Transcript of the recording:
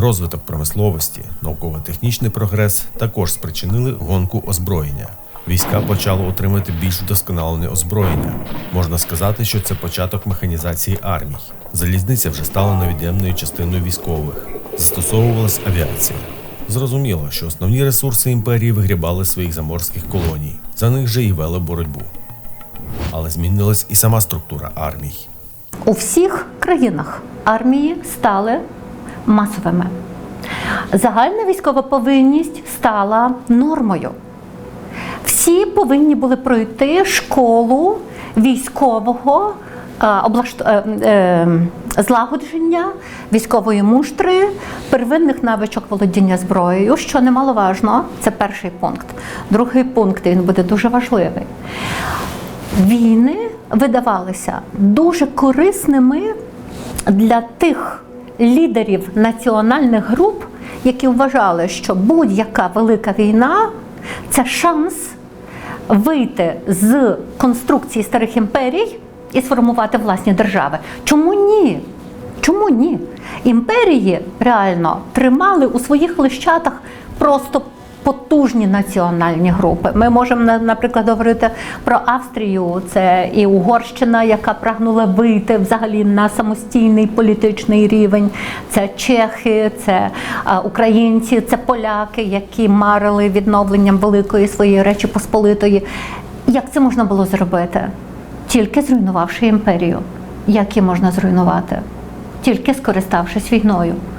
Розвиток промисловості, науково-технічний прогрес також спричинили гонку озброєння. Війська почали отримати більш вдосконалене озброєння. Можна сказати, що це початок механізації армій. Залізниця вже стала невід'ємною частиною військових. Застосовувалась авіація. Зрозуміло, що основні ресурси імперії вигрібали своїх заморських колоній. За них же і вели боротьбу. Але змінилась і сама структура армій. У всіх країнах армії стали масовими. Загальна військова повинність стала нормою. Всі повинні були пройти школу військового е, е, е, злагодження, військової муштри, первинних навичок володіння зброєю, що немаловажно, це перший пункт. Другий пункт він буде дуже важливий. Війни видавалися дуже корисними для тих лідерів національних груп, які вважали, що будь-яка велика війна це шанс вийти з конструкції старих імперій і сформувати власні держави. Чому ні? Чому ні? Імперії реально тримали у своїх лищатах просто потужні національні групи. Ми можемо, на- наприклад, говорити про Австрію, це і Угорщина, яка прагнула вийти взагалі на самостійний політичний рівень. Це чехи, це українці, це поляки, які марили відновленням великої своєї речі Посполитої. Як це можна було зробити? Тільки зруйнувавши імперію. Як її можна зруйнувати? Тільки скориставшись війною.